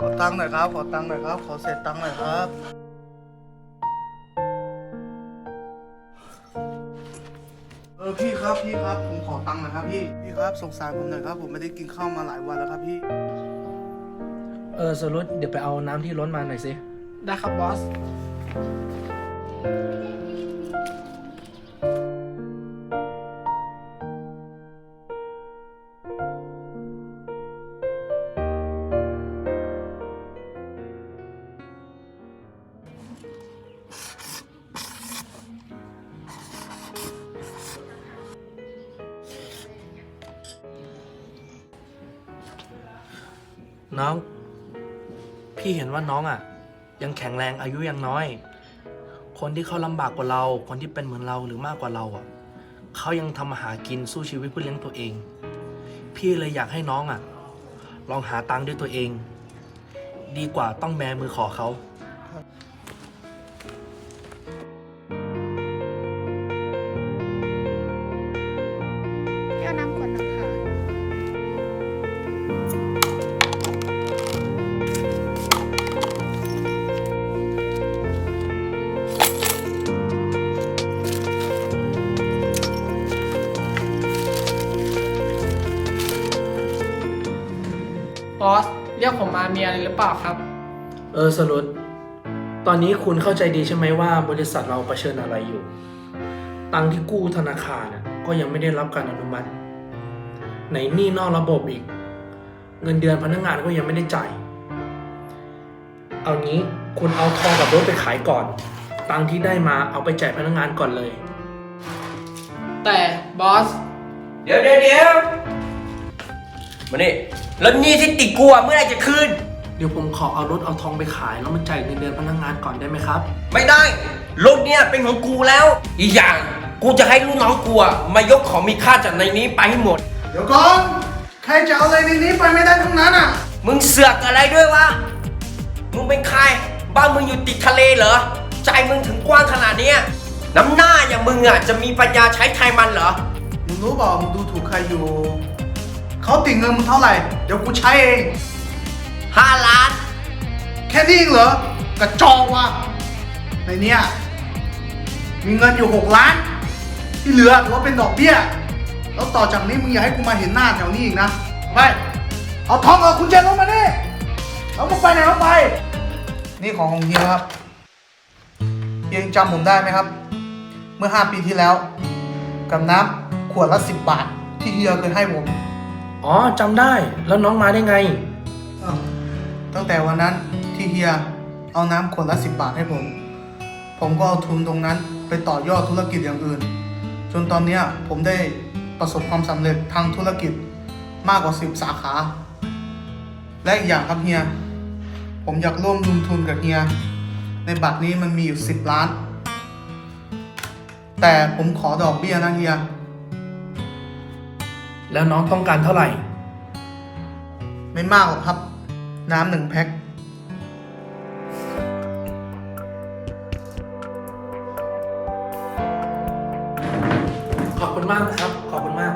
ขอตังค์หน่อยครับ ขอตังค์หน่อยครับ ขอเศษตังค์หน่อยครับ เออพี่ครับพี่ครับ ผมขอตังค์หน่อยครับพี่ พี่ครับสงสารผมหน่อยครับ ผมไม่ได้กินข้าวมาหลายวันแล้วครับพี่ เออสรุปเดี๋ยวไปเอาน้ำที่ล้นมาหน่อยสิ ได้ครับบอส น้อง พี่เห็นว่าน้องอะ ยังแข็งแรงอายุยังน้อย คนที่เขาลำบากกว่าเรา คนที่เป็นเหมือนเราหรือมากกว่าเราอะเขายังทำมาหากินสู้ชีวิตเพื่อเลี้ยงตัวเอง พี่เลยอยากให้น้องอะ ลองหาตังค์ด้วยตัวเอง ดีกว่าต้องแบมือขอเขา บอส เรียกผมมามีอะไรหรือเปล่าครับ เออสรุปตอนนี้คุณเข้าใจดีใช่ไหมว่าบริษัทเราเผชิญอะไรอยู่ ตังค์ที่กู้ธนาคารน่ะก็ยังไม่ได้รับการอนุมัติ ไหนหนี้นอกระบบอีก เงินเดือนพนักงานก็ยังไม่ได้จ่าย เอางี้คุณเอาทองกับรถไปขายก่อน ตังค์ที่ได้มาเอาไปจ่ายพนักงานก่อนเลย แต่บอส เดี๋ยวเดี๋ยวเดี๋ยวมานี่ แล้วหนี่ที่ติดกูอะเมื่อไหรจะคืน เดี๋ยวผมขอเอารถเอาทองไปขายแล้วมาจ่ายเงินเดือนพนักงานก่อนได้ไหมครับ ไม่ได้ รถเนี่ยเป็นของกูแล้ว อีกอย่างกูจะให้ลูกน้องกูอะมายกของมีค่าจากในนี้ไปให้หมด เดี๋ยวก่อน ใครจะเอาอะไรในนี้ไปไม่ได้ทั้งนั้นอะ มึงเสือกอะไรด้วยวะ มึงเป็นใคร บ้านมึงอยู่ติดทะเลเหรอ ใจมึงถึงกว้างขนาดเนี้ยน้ำหน้าอย่างมึงอะจะมีปัญญาใช้ไทยมันเหรอ มึงรู้เปล่ามึงดูถูกใครอยู่ เขาติดเงินมึงเท่าไหร่ เดี๋ยวกูใช้เอง ห้าล้าน แค่นี้เองเหรอกระจอกว่ะในเนี้ยมีเงินอยู่หกล้าน ที่เหลือถือว่าเป็นดอกเบี้ย แล้วต่อจากนี้มึงอย่าให้กูมาเห็นหน้าแถวนี้อีกนะไปเอาทองเอาคุณเจนลงมานี่แล้วมึงไปไหนก็ไป นี่ของของเฮียครับเฮียยังจำผมได้ไหมครับ เมื่อ 5 ปีที่แล้ว กับน้ำขวดละ 10 บาท ที่เฮียเคยให้ผม อ๋อจำได้แล้วน้องมาได้ไง อ้าวตั้งแต่วันนั้นที่เฮียเอาน้ำขวดละสิบบาทให้ผม ผมก็เอาทุนตรงนั้นไปต่อยอดธุรกิจอย่างอื่น จนตอนเนี้ยผมได้ประสบความสำเร็จทางธุรกิจมากกว่าสิบสาขา และอีกอย่างครับเฮีย ผมอยากร่วมลงทุนกับเฮีย ในบัตรนี้มันมีอยู่สิบล้าน แต่ผมขอดอกเบี้ยนะเฮีย แล้วน้องต้องการเท่าไหร่ ไม่มากหรอกครับ น้ำหนึ่งแพ็ค ขอบคุณมากนะครับ ขอบคุณมาก